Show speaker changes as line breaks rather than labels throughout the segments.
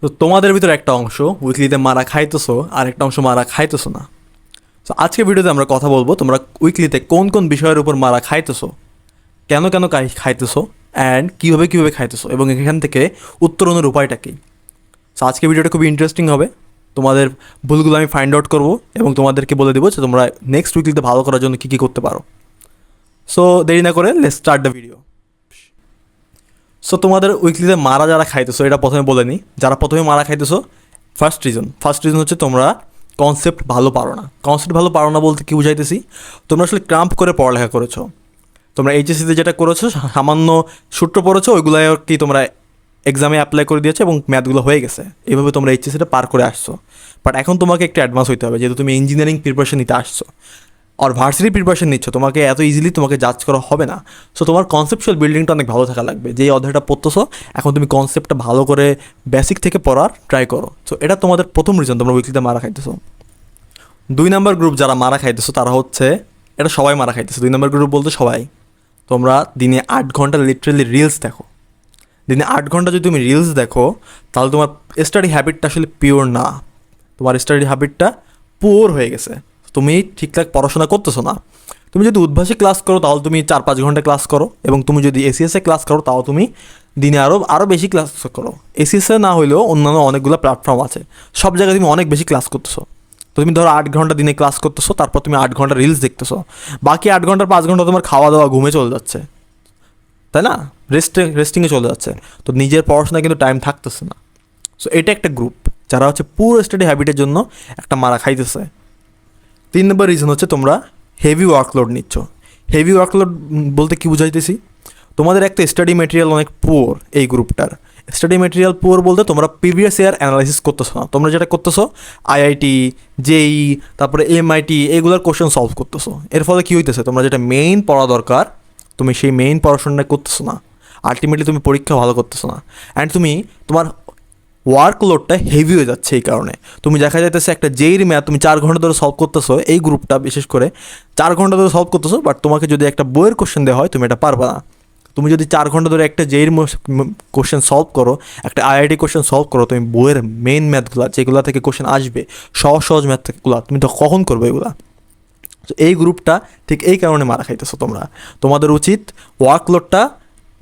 তো তোমাদের ভিতরে একটা অংশ উইকলিতে মারা খাইতেছো, আর একটা অংশ মারা খাইতেছো না। তো আজকে ভিডিওতে আমরা কথা বলব, তোমরা উইকলিতে কোন কোন বিষয়ের উপর মারা খাইতেছো, কেন কেন খাই- খাইতেছো অ্যান্ড কীভাবে কীভাবে খাইতেছো, এবং এখান থেকে উত্তরণের উপায়টা কী। তো আজকে ভিডিওটা খুবই ইন্টারেস্টিং হবে। তোমাদের ভুলগুলো আমি ফাইন্ড আউট করব, এবং তোমাদেরকে বলে দেবো যে তোমরা নেক্সট উইকলিতে ভালো করার জন্য কী কী করতে পারো। সো দেরি না করে let start the video so তোমাদের উইকলিতে মারা যারা খাইতেছো, এটা প্রথমে বলে নিই যারা প্রথমে মারা খাইতেছো ফার্স্ট রিজন ফার্স্ট রিজন হচ্ছে তোমরা কনসেপ্ট ভালো পারো না। কনসেপ্ট ভালো পারো না বলতে কি বুঝাইতেছি? তোমরা আসলে ক্রাম্প করে পড়ালেখা করেছ। তোমরা এইচএসসিতে যেটা করেছ, সামান্য সূত্র পড়েছো ওইগুলো আর কি তোমরা এক্সামে অ্যাপ্লাই করে দিয়েছ এবং ম্যাথগুলো হয়ে গেছে। এইভাবে তোমরা এইচএসসিটা পার করে আসছো। বাট এখন তোমাকে একটু অ্যাডভান্স হইতে হবে, যেহেতু তুমি ইঞ্জিনিয়ারিং প্রিপারেশন নিতে আসছো। আর ভার্সিটি প্রিপারেশন নিচ্ছ, তোমাকে এত ইজিলি তোমাকে জাজ করা হবে না। সো তোমার কনসেপচুয়াল বিল্ডিংটা অনেক ভালো থাকা লাগবে। যেই অধ্যায়টা পড়তেছো, এখন তুমি কনসেপ্টটা ভালো করে বেসিক থেকে পড়ার ট্রাই করো। সো এটা তোমাদের প্রথম রিজন তোমরা উইকলিতে মারা খাইতেছো। দুই নম্বর গ্রুপ যারা মারা খাইতেছো, তারা হচ্ছে, এটা সবাই মারা খাইতেছে। দুই নম্বর গ্রুপ বলতে সবাই। তোমরা দিনে আট ঘণ্টা লিটারেলি রিলস দেখো। দিনে আট ঘণ্টা যদি তুমি রিলস দেখো, তাহলে তোমার স্টাডি হ্যাবিটটা আসলে পিওর না। তোমার স্টাডি হ্যাবিটটা পুওর হয়ে গেছে। তুমি ঠিকঠাক পড়াশোনা করতেছো না, তুমি যদি উদ্ভাসী ক্লাস করো তাহলে তুমি চার পাঁচ ঘণ্টা ক্লাস করো এবং তুমি যদি এসিএসএ ক্লাস করো তাও তুমি দিনে আরও আরও বেশি ক্লাস করো। এসিএসএ না হলেও অন্যান্য অনেকগুলো প্ল্যাটফর্ম আছে। সব জায়গায় তুমি অনেক বেশি ক্লাস করতেছো। তো তুমি ধরো আট ঘণ্টা দিনে ক্লাস করতেছো, তারপর তুমি আট ঘণ্টা রিলস দেখতেছো। বাকি আট ঘণ্টার পাঁচ ঘণ্টা তোমার খাওয়া দাওয়া ঘুমে চলে যাচ্ছে। তাই না? রেস্টে রেস্টিংয়ে চলে যাচ্ছে। তো নিজের পড়াশোনায় কিন্তু টাইম থাকতেছে না। সো এটা একটা গ্রুপ যারা হচ্ছে পুরো স্টাডি হ্যাবিটের জন্য একটা মারা খাইতেছে। তিন নম্বর রিজন হচ্ছে তোমরা হেভি ওয়ার্কলোড নিচ্ছ। হেভি ওয়ার্কলোড বলতে কি বুঝাইতেছি? তোমাদের একটা স্টাডি মেটেরিয়াল অনেক পুয়ার এই গ্রুপটার স্টাডি মেটেরিয়াল পুয়ার বলতে তোমরা প্রিভিয়াস ইয়ার অ্যানালাইসিস করতেছো না। তোমরা যেটা করতেছো আইআইটি জেই তারপরে এমআইটি এগুলোর কোশ্চেন সলভ করতেছো। এর ফলে কী হইতেছে? তোমরা যেটা মেইন পড়া দরকার, তুমি সেই মেইন পড়াশোনাটা করতেছো না। আলটিমেটলি তুমি পরীক্ষা ভালো করতেছো না। অ্যান্ড তুমি তোমার ওয়ার্কলোডটা হেভি হয়ে যাচ্ছে এই কারণে। তুমি দেখা যাইতেছে একটা জেইর ম্যাথ তুমি চার ঘণ্টা ধরে সলভ করতেছো, এই গ্রুপটা বিশেষ করে চার ঘণ্টা ধরে সলভ করতেছো বাট তোমাকে যদি একটা বইয়ের কোশ্চেন দেওয়া হয়, তুমি এটা পারবে না। তুমি যদি চার ঘণ্টা ধরে একটা জেইর কোশ্চেন সলভ করো, একটা আইআইটি কোশ্চেন সলভ করো, তুমি বইয়ের মেইন ম্যাথগুলো যেগুলো থেকে কোশ্চেন আসবে, সহজ সহজ ম্যাথ থেকেগুলো তুমি তো কখন করবে এগুলা? তো এই গ্রুপটা ঠিক এই কারণে মারা খাইতেছো তোমরা। তোমাদের উচিত ওয়ার্কলোডটা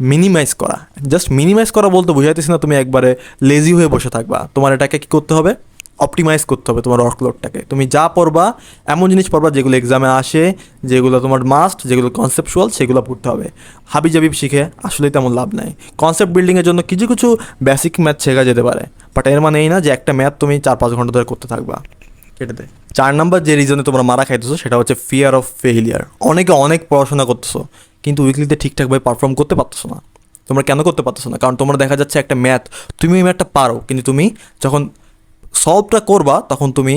মিনিমাইজ করা। জাস্ট মিনিমাইজ করা বলতে বুঝাইতেছি না তুমি একবারে লেজি হয়ে বসে থাকবা। তোমার এটাকে কী করতে হবে? অপটিমাইজ করতে হবে তোমার ওয়ার্কলোডটাকে তুমি যা পড়বা, এমন জিনিস পড়বা যেগুলো এক্সামে আসে, যেগুলো তোমার মাস্ট যেগুলো কনসেপচুয়াল সেগুলো পড়তে হবে। হাবি জাবিব শিখে আসলেই তেমন লাভ নাই। কনসেপ্ট বিল্ডিংয়ের জন্য কিছু কিছু বেসিক ম্যাথ শেখা যেতে পারে। বাট এর মানে এই না যে একটা ম্যাথ তুমি চার পাঁচ ঘণ্টা ধরে করতে থাকবা। দেয় চার নাম্বার যে রিজনে তোমরা মারা খাইতেছো, সেটা হচ্ছে ফিয়ার অফ ফেইলিয়ার অনেকে অনেক পড়াশোনা করতেছো। কিন্তু উইকলিতে ঠিকঠাকভাবে পারফর্ম করতে পারতেছো না। তোমরা কেন করতে পারতেছো না? কারণ তোমরা দেখা যাচ্ছে একটা ম্যাথ তুমি ওই ম্যাথটা পারো, কিন্তু তুমি যখন সলভটা করবা, তখন তুমি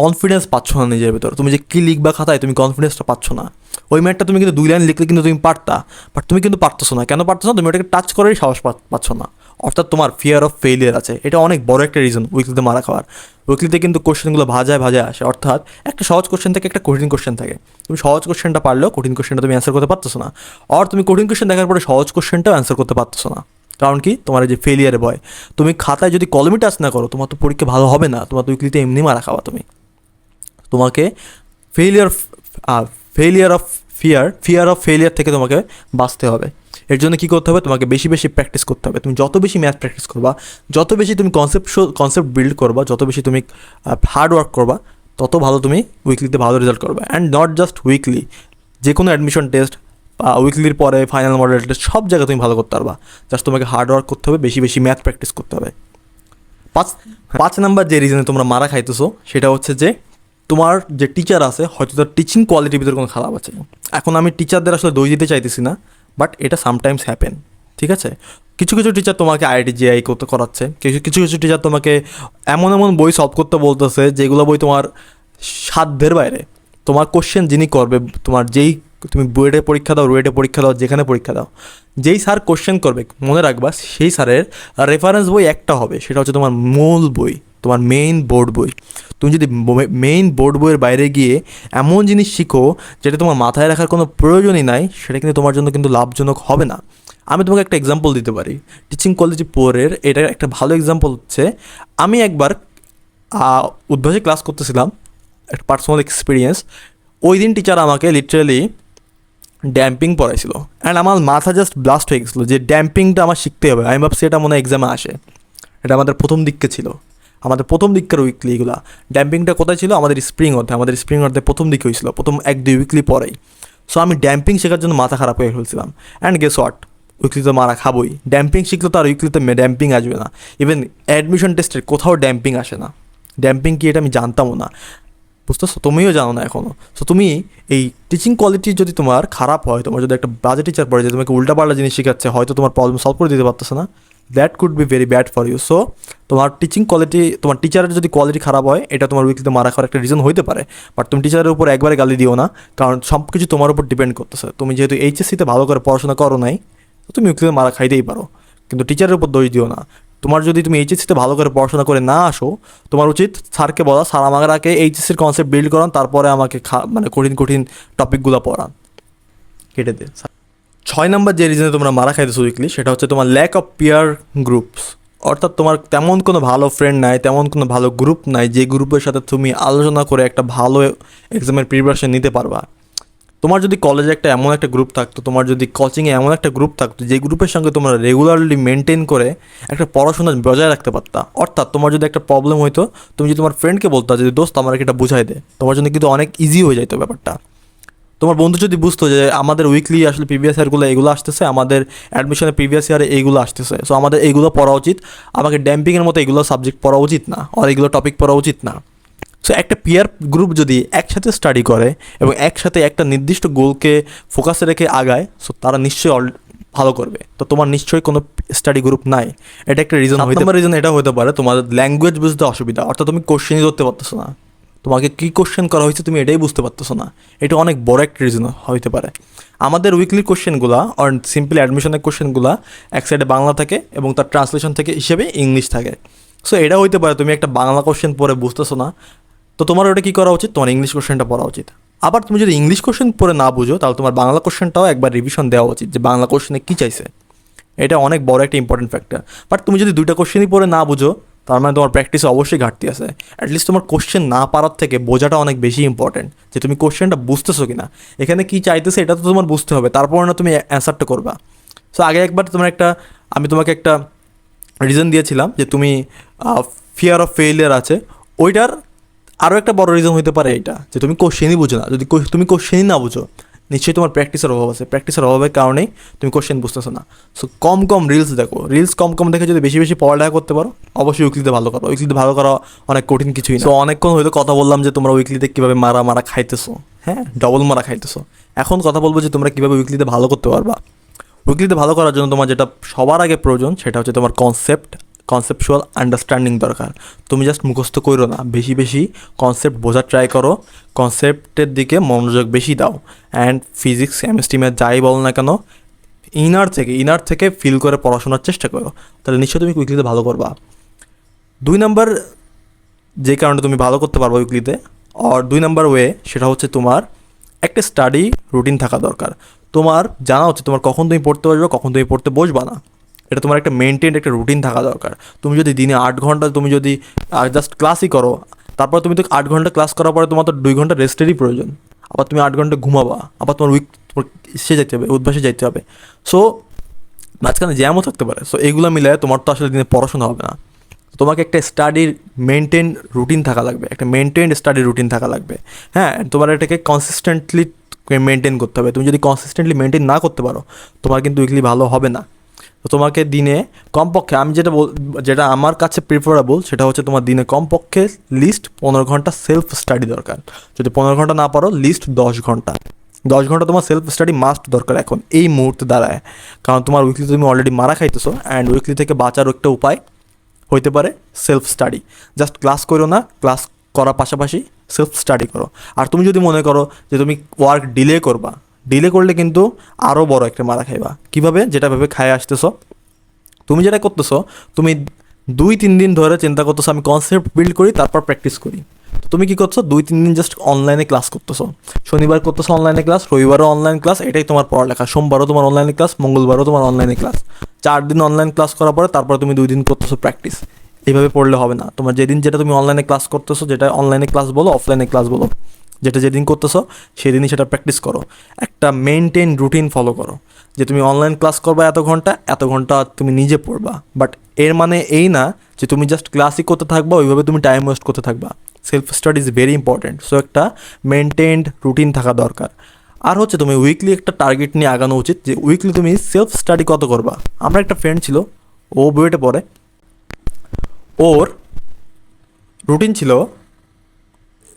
কনফিডেন্স পাচ্ছ না নিজের ভেতর। তুমি যে কী লিখবা খাতায়, তুমি কনফিডেন্সটা পাচ্ছ না। ওই ম্যাটটা তুমি কিন্তু দুই লাইন লিখলে কিন্তু তুমি পারতা বাট তুমি কিন্তু পারতেছো না। কেন পারতেছো না? তুমি ওটাকে টাচ করেই সাহস পাচ্ছ না। অর্থাৎ তোমার ফিয়ার অফ ফেলিয়ার আছে। এটা অনেক বড় একটা রিজন উইকলিতে মারা খাওয়ার। উইকলিতে কিন্তু কোশ্চেনগুলো ভাজায় ভাজায় আসে। অর্থাৎ একটা সহজ কোশ্চেন থেকে একটা কঠিন কোশ্চেন থাকে। তুমি সহজ কোশ্চেনটা পারলেও কঠিন কোশ্চেনটা তুমি অ্যান্সার করতে পারতেছো না। আর তুমি কঠিন কোশ্চেন দেখার পরে সহজ কোশ্চেনটাও অ্যান্সার করতে পারতেছো না। কারণ কি? তোমার যে ফেলিয়ারে ভয়। তুমি খাতায় যদি কলমে টাচ না করো, তোমার তো পরীক্ষা ভালো হবে না। তোমার তো উইকলিতে এমনি মারা খাওয়া তুমি। তোমাকে failure failure of fear fear of failure থেকে তোমাকে বাঁচতে হবে। এর জন্য কী করতে হবে? তোমাকে বেশি বেশি প্র্যাকটিস করতে হবে। তুমি যত বেশি ম্যাথ প্র্যাকটিস করবা, যত বেশি তুমি কনসেপ্ট কনসেপ্ট বিল্ড করবা, যত বেশি তুমি হার্ড ওয়ার্ক করবা, তত ভালো তুমি উইকলিতে ভালো রেজাল্ট করবে। অ্যান্ড নট জাস্ট উইকলি যে কোনো অ্যাডমিশন টেস্ট উইকলির পরে ফাইনাল মডেল টেস্ট সব জায়গায় তুমি ভালো করতে পারবা। জাস্ট তোমাকে হার্ড ওয়ার্ক করতে হবে, বেশি বেশি ম্যাথ প্র্যাকটিস করতে হবে। পাঁচ পাঁচ নাম্বার যে রিজনে তোমরা মারা খাইতেছো, সেটা হচ্ছে যে, তোমার যে টিচার আছে, হয়তো তার টিচিং কোয়ালিটির ভিতরে কোনো খারাপ আছে। এখন আমি টিচারদের আসলে দই দিতে চাইতেছি না। বাট এটা সামটাইমস হ্যাপেন ঠিক আছে? কিছু কিছু টিচার তোমাকে আইআইটি জিআই করতে করাচ্ছে। কিছু কিছু কিছু টিচার তোমাকে এমন এমন বই সলভ করতে বলতেছে, যেগুলো বই তোমার সাধ্যের বাইরে। তোমার কোশ্চেন যিনি করবে, তোমার যেই, তুমি বুয়েটে পরীক্ষা দাও রুয়েটে পরীক্ষা দাও, যেখানে পরীক্ষা দাও, যেই স্যার কোশ্চেন করবে, মনে রাখবা, সেই স্যারের রেফারেন্স বই একটা হবে, সেটা হচ্ছে তোমার মূল বই। তোমার মেইন বোর্ড বই। তুমি যদি মেইন বোর্ড বইয়ের বাইরে গিয়ে এমন জিনিস শিখো যেটা তোমার মাথায় রাখার কোনো প্রয়োজনই নাই, সেটা কিন্তু তোমার জন্য কিন্তু লাভজনক হবে না। আমি তোমাকে একটা এক্সাম্পল দিতে পারি। টিচিং কলেজে পোরের এটা একটা ভালো এক্সাম্পল হচ্ছে। আমি একবার উদ্ভাসে ক্লাস করতেছিলাম, একটা পার্সোনাল এক্সপিরিয়েন্স ওই দিন টিচার আমাকে লিটারালি ড্যাম্পিং পড়াইছিল। অ্যান্ড আমার মাথা জাস্ট ব্লাস্ট হয়ে গেছিল যে ড্যাম্পিংটা আমার শিখতে হবে। আমি ভাবছি এটা মনে হয় এক্সামে আসে। এটা আমাদের প্রথম দিককে ছিল। আমাদের প্রথম দিককার উইকলি এগুলা। ড্যাম্পিংটা কোথায় ছিল? আমাদের স্প্রিং অর্ধে। আমাদের স্প্রিং অর্ধে প্রথম দিকে হয়েছিল। প্রথম এক, দুই উইকলি পরেই। সো আমি ড্যাম্পিং শেখার জন্য মাথা খারাপ হয়ে ফেলছিলাম। অ্যান্ড গেস ওয়াট উইকলিতে মারা খাবোই। ড্যাম্পিং শিখলে তো আর উইকলিতে ড্যাম্পিং আসবে না। ইভেন অ্যাডমিশন টেস্টের কোথাও ড্যাম্পিং আসে না। ড্যাম্পিং কি এটা আমি জানতামও না। বুঝতেছো? তুমিও জানো না এখনও সো তুমি এই টিচিং কোয়ালিটি যদি তোমার খারাপ হয়, তোমার যদি একটা বাজে টিচার পড়ে যে তোমাকে উল্টাপাল্টা জিনিস শেখাচ্ছে, হয়তো তোমার প্রবলেম সলভ করে দিতে পারতেছে না। That could be very bad for you so তোমার টিচিং কোয়ালিটি তোমার টিচারের যদি কোয়ালিটি খারাপ হয়, এটা তোমার উইকলিতে মারা খাওয়ার একটা রিজন হইতে পারে। বাট তুমি টিচারের উপর একবারে গালি দিও না, কারণ সব কিছু তোমার উপর ডিপেন্ড করতেছে। তুমি যেহেতু এইচএসসিতে ভালো করে পড়াশোনা করো নাই তুমি উইকলিতে মারা খাইতেই পারো। কিন্তু টিচারের উপর দোষ দিও না। তোমার যদি তুমি এইচএসসিতে ভালো করে পড়াশোনা করে না আসো, তোমার উচিত স্যারকে বলা, স্যার, আমাকে আগে এইচএসসির কনসেপ্ট বিল্ড করান, তারপরে আমাকে মানে কঠিন কঠিন টপিকগুলো পড়ান। কেটে দে। ছয় নম্বর যে রিজনে তোমরা মারা খাইতেছো উইকলি সেটা হচ্ছে তোমার ল্যাক অফ পিয়ার গ্রুপস অর্থাৎ তোমার তেমন কোনো ভালো ফ্রেন্ড নাই, তেমন কোনো ভালো গ্রুপ নাই, যে গ্রুপের সাথে তুমি আলোচনা করে একটা ভালো এক্সামের প্রিপারেশন নিতে পারবা। তোমার যদি কলেজে একটা এমন একটা গ্রুপ থাকতো, তোমার যদি কোচিংয়ে এমন একটা গ্রুপ থাকতো, যে গ্রুপের সঙ্গে তোমরা রেগুলারলি মেনটেন করে একটা পড়াশোনা বজায় রাখতে পারতা। অর্থাৎ তোমার যদি একটা প্রবলেম হইতো, তুমি যদি তোমার ফ্রেন্ডকে বলতা যে, দোস্ত আমার এটা বুঝাই দে। তোমার জন্য কিন্তু অনেক ইজি হয়ে যাইতো ব্যাপারটা। তোমার বন্ধু যদি বুঝতো যে আমাদের উইকলি আসলে প্রিভিয়াস ইয়ারগুলো এগুলো আসতেছে আমাদের অ্যাডমিশনের প্রিভিয়াস ইয়ারে এইগুলো আসতেছে। সো আমাদের এইগুলো পড়া উচিত। আমাকে ড্যাম্পিংয়ের মতো এগুলো সাবজেক্ট পড়া উচিত না আর এগুলো টপিক পড়া উচিত না। সো একটা পিয়ার গ্রুপ যদি একসাথে স্টাডি করে এবং একসাথে একটা নির্দিষ্ট গোলকে ফোকাসে রেখে আগায় সো তারা নিশ্চয়ই অল ভালো করবে। তো তোমার নিশ্চয়ই কোনো স্টাডি গ্রুপ নাই। এটা একটা রিজন হইতে নম্বর রিজন এটা হতে পারে। তোমার ল্যাঙ্গুয়েজ বুঝতে অসুবিধা। অর্থাৎ তুমি কোশ্চেনই ধরতে পারতেছো না। তোমাকে কী কোশ্চেন করা হয়েছে তুমি এটাই বুঝতে পারতেছো না। এটা অনেক বড় একটা রিজন হইতে পারে। আমাদের উইকলি কোশ্চেনগুলো আর সিম্পলি অ্যাডমিশনের কোশ্চেনগুলো এক সাইডে বাংলা থাকে এবং তার ট্রান্সলেশন থেকে হিসেবে ইংলিশ থাকে। সো এটা হইতে পারে তুমি একটা বাংলা কোশ্চেন পড়ে বুঝতেছো না। তো তোমার ওটা কী করা উচিত? তোমার ইংলিশ কোশ্চেনটা পড়া উচিত। আবার তুমি যদি ইংলিশ কোশ্চেন পড়ে না বুঝো, তাহলে তোমার বাংলা কোশ্চেনটাও একবার রিভিশন দেওয়া উচিত যে বাংলা কোশ্চেনে কী চাইছে। এটা অনেক বড় একটা ইম্পর্টেন্ট ফ্যাক্টর বাট তুমি যদি দুইটা কোশ্চেনই পড়ে না বুঝো তার মানে তোমার প্র্যাকটিসে অবশ্যই ঘাটতি আছে। অ্যাটলিস্ট তোমার কোশ্চেন না পারার থেকে বোঝাটা অনেক বেশি ইম্পর্টেন্ট যে তুমি কোশ্চেনটা বুঝতেছো কি না এখানে কী চাইতেছে এটা তো তোমার বুঝতে হবে, তারপর না তুমি অ্যান্সারটা করবা। সো আগে একবার তোমার একটা, আমি তোমাকে একটা রিজন দিয়েছিলাম যে তুমি ফিয়ার অফ ফেলিয়ার আছে। ওইটার আরও একটা বড় রিজন হতে পারে এটা যে তুমি কোশ্চেনই বুঝো না। যদি তুমি কোশ্চেনই না বুঝো নিশ্চয়ই তোমার প্র্যাকটিসের অভাব আছে। প্র্যাকটিসের অভাবের কারণেই তুমি কোশ্চেন বুঝতেছো না। সো কম কম রিলস দেখো। রিলস কম কম দেখে যদি বেশি বেশি পড়ালেখা করতে পারো, অবশ্যই উইকলিতে ভালো করো। উইকলিতে ভালো করা অনেক কঠিন কিছুই সো অনেকক্ষণ হয়তো কথা বললাম যে তোমরা উইকলিতে কীভাবে মারা মারা খাইতেছো। হ্যাঁ? ডবল মারা খাইতেছো। এখন কথা বলব যে তোমরা কীভাবে উইকলিতে ভালো করতে পারবা। উইকলিতে ভালো করার জন্য তোমার যেটা সবার আগে প্রয়োজন, সেটা হচ্ছে তোমার কনসেপ্ট কনসেপচুয়াল আন্ডারস্ট্যান্ডিং দরকার। তুমি জাস্ট মুখস্থ করো না। বেশি বেশি কনসেপ্ট বোঝার ট্রাই করো। কনসেপ্টের দিকে মনোযোগ বেশি দাও। অ্যান্ড ফিজিক্স কেমিস্ট্রি ম্যাথ যাই বলো না কেন ইনার থেকে ইনার থেকে ফিল করে পড়াশোনার চেষ্টা করো। তাহলে নিশ্চয়ই তুমি উইকলিতে ভালো করবা। দুই নাম্বার যে কারণে তুমি ভালো করতে পারব উইকলিতে আর দুই নাম্বার ওয়ে সেটা হচ্ছে তোমার একটা স্টাডি রুটিন থাকা দরকার। তোমার জানা হচ্ছে তোমার কখন তুমি পড়তে বসবে, কখন তুমি পড়তে বসবা না। এটা তোমার একটা মেনটেন একটা রুটিন থাকা দরকার। তুমি যদি দিনে আট ঘণ্টা তুমি যদি জাস্ট ক্লাসই করো, তারপর তুমি তো আট ঘণ্টা ক্লাস করার পরে তোমার তো দুই ঘণ্টা রেস্টেরই প্রয়োজন। আবার তুমি আট ঘণ্টা ঘুমাবা, আবার তোমার উইক সে যেতে হবে উদ্ভাসে যেতে হবে। সো মাঝখানে জ্যামও থাকতে পারে। সো এইগুলো মিলে তোমার তো আসলে দিনে পড়াশোনা হবে না। তোমাকে একটা স্টাডির মেনটেন রুটিন থাকা লাগবে, একটা মেনটেন স্টাডি রুটিন থাকা লাগবে। হ্যাঁ তোমার এটাকে কনসিস্টেন্টলি মেনটেন করতে হবে। তুমি যদি কনসিস্টেন্টলি মেনটেন না করতে পারো, তোমার কিন্তু উইকলি ভালো হবে না। তো তোমাকে দিনে কমপক্ষে, আমি যেটা যেটা আমার কাছে প্রিফারেবল সেটা হচ্ছে তোমার দিনে কমপক্ষে লিস্ট পনেরো ঘণ্টা সেলফ স্টাডি দরকার। যদি পনেরো ঘণ্টা না পারো লিস্ট দশ ঘণ্টা। দশ ঘণ্টা তোমার সেলফ স্টাডি মাস্ট দরকার এখন, এই মুহূর্তে দাঁড়ায়। কারণ তোমার উইকলি তুমি অলরেডি মারা খাইতেছো অ্যান্ড উইকলি থেকে বাঁচার একটা উপায় হইতে পারে সেলফ স্টাডি জাস্ট ক্লাস করো না ক্লাস করার পাশাপাশি সেলফ স্টাডি করো। আর তুমি যদি মনে করো যে তুমি ওয়ার্ক ডিলে করবা ডিলে করলে কিন্তু আরও বড় একটা মারা খাইবা। কীভাবে? যেটা ভেবে খায় আসতেছো। তুমি যেটা করতেছো, তুমি দুই, তিন দিন ধরে চিন্তা করতেছো, আমি কনসেপ্ট বিল্ড করি, তারপর প্র্যাকটিস করি। তুমি কি করছ? দুই, তিন দিন জাস্ট অনলাইনে ক্লাস করতেছো। শনিবার করতেছো অনলাইনে ক্লাস রবিবারও অনলাইন ক্লাস এটাই তোমার পড়ালেখা। সোমবারও তোমার অনলাইনে ক্লাস মঙ্গলবারও তোমার অনলাইনে ক্লাস চার দিন অনলাইন ক্লাস করার পরে তারপর তুমি দুই দিন করতেছো প্র্যাকটিস এইভাবে পড়লে হবে না। তোমার যেদিন যেটা তুমি অনলাইনে ক্লাস করতেছো, যেটা অনলাইনে ক্লাস বলো অফলাইনে ক্লাস বলো। যেটা যেদিন করতেছো, সেদিনই সেটা প্র্যাকটিস করো। একটা মেনটেন রুটিন ফলো করো। যে তুমি অনলাইন ক্লাস করবা এত ঘণ্টা এত ঘণ্টা তুমি নিজে পড়বা। বাট এর মানে এই না যে তুমি জাস্ট ক্লাসই করতে থাকবা, ওইভাবে তুমি টাইম ওয়েস্ট করতে থাকবা। Self study is very important so একটা মেনটেন্ড রুটিন থাকা দরকার। আর হচ্ছে তুমি উইকলি একটা টার্গেট নিয়ে আগানো উচিত যে উইকলি তুমি সেলফ স্টাডি কত করবা। আমার একটা ফ্রেন্ড ছিল, ও বুয়েটে পড়ে। ওর রুটিন ছিল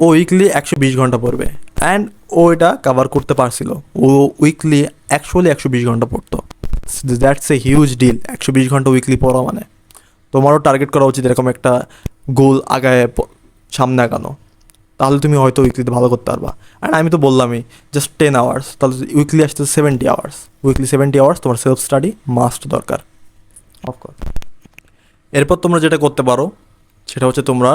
ও উইকলি একশো বিশ ঘণ্টা পড়বে। অ্যান্ড ও এটা কাভার করতে পারছিল। ও উইকলি অ্যাকচুয়ালি একশো বিশ ঘণ্টা পড়তো। দ্যাটস এ হিউজ ডিল একশো বিশ ঘণ্টা উইকলি পড়া মানে। তোমারও টার্গেট করা উচিত এরকম একটা গোল আগায় সামনে আগানো। তাহলে তুমি হয়তো উইকলিতে ভালো করতে পারবা। আর আমি তো বললামই জাস্ট টেন আওয়ার্স তাহলে উইকলি আসতে seventy hours weekly seventy hours তোমার সেলফ স্টাডি মাস্ট দরকার। অফকোর্স এরপর তোমরা যেটা করতে পারো সেটা হচ্ছে তোমরা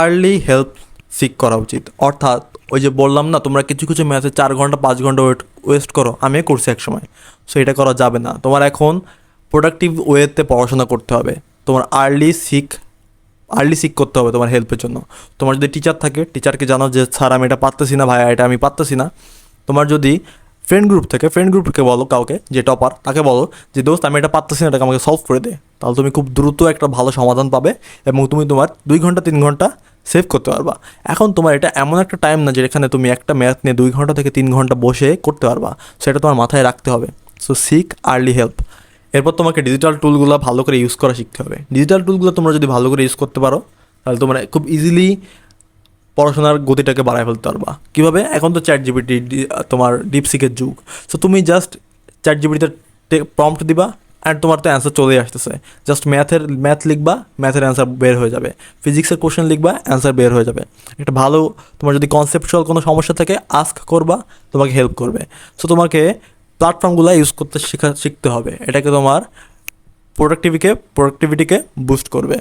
আর্লি হেল্প সিক করা উচিত। অর্থাৎ ওই যে বললাম না, তোমরা কিছু কিছু ম্যাচে চার ঘণ্টা, পাঁচ ঘণ্টা ওয়েট ওয়েস্ট করো, আমিও করছি এক সময় সো এটা করা যাবে না। তোমার এখন প্রোডাক্টিভ ওয়েতে পড়াশোনা করতে হবে। তোমার আর্লি সিক আর্লি সিক করতে হবে তোমার হেল্পের জন্য। তোমার যদি টিচার থাকে টিচারকে জানো যে, স্যার, আমি এটা পারতেছি না ভাইয়া, এটা আমি পারতেছি না। তোমার যদি ফ্রেন্ড গ্রুপ থেকে ফ্রেন্ড গ্রুপকে বলো কাউকে, যে টপার তাকে বলো যে, দোস্ত, আমি এটা পারতেছি না, এটাকে আমাকে সলভ করে দে। তাহলে তুমি খুব দ্রুত একটা ভালো সমাধান পাবে এবং তুমি তোমার দুই ঘণ্টা, তিন ঘণ্টা সেভ করতে পারবা। এখন তোমার এটা এমন একটা টাইম না যেখানে তুমি একটা ম্যাথ নিয়ে দুই ঘণ্টা থেকে তিন ঘণ্টা বসে করতে পারবা, সেটা তোমার মাথায় রাখতে হবে। সো সিক আর্লি হেল্প এরপর তোমাকে ডিজিটাল টুলগুলো ভালো করে ইউজ করা শিখতে হবে। ডিজিটাল টুলগুলো তোমরা যদি ভালো করে ইউজ করতে পারো, তাহলে তোমরা খুব ইজিলি পড়াশোনার গতিটাকে বাড়ায় ফেলতে পারবা। কীভাবে? এখন তো চ্যাট জিবিটি তোমার ডিপসিকের যুগ। সো তুমি জাস্ট চ্যাট জিবিটিতে প্রম্পট দিবা অ্যান্ড তোমার তো অ্যান্সার চলেই আসতেছে। জাস্ট ম্যাথের ম্যাথ লিখবা ম্যাথের অ্যান্সার বের হয়ে যাবে। ফিজিক্সের কোশ্চেন লিখবা অ্যান্সার বের হয়ে যাবে। একটা ভালো, তোমার যদি কনসেপচুয়াল কোনো সমস্যা থাকে আস্ক করবা, তোমাকে হেল্প করবে। সো তোমাকে প্ল্যাটফর্মগুলো ইউজ করতে শেখা, শিখতে হবে। এটাকে তোমার প্রোডাক্টিভিকে প্রোডাক্টিভিটিকে বুস্ট করবে।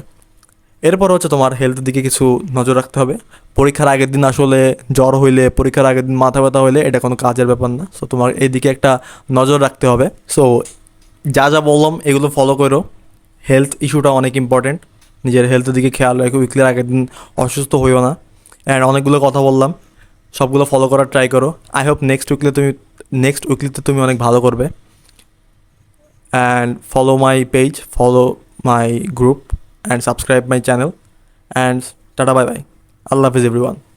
এরপর হচ্ছে তোমার হেলথের দিকে কিছু নজর রাখতে হবে। পরীক্ষার আগের দিন আসলে জ্বর হইলে, পরীক্ষার আগের দিন মাথা ব্যথা হইলে এটা কোনো কাজের ব্যাপার না। সো তোমার এই দিকে একটা নজর রাখতে হবে। সো যা যা বললাম এগুলো ফলো করো হেলথ ইস্যুটা অনেক ইম্পর্টেন্ট নিজের হেলথের দিকে খেয়াল রাখো উইকলির আগের দিন অসুস্থ হইও না অ্যান্ড অনেকগুলো কথা বললাম সবগুলো ফলো করার ট্রাই করো আই হোপ নেক্সট উইকলি তুমি নেক্সট উইকলিতে তুমি অনেক ভালো করবে and follow my page, follow my group, and subscribe my channel. And tata bye bye. Allah Hafiz everyone.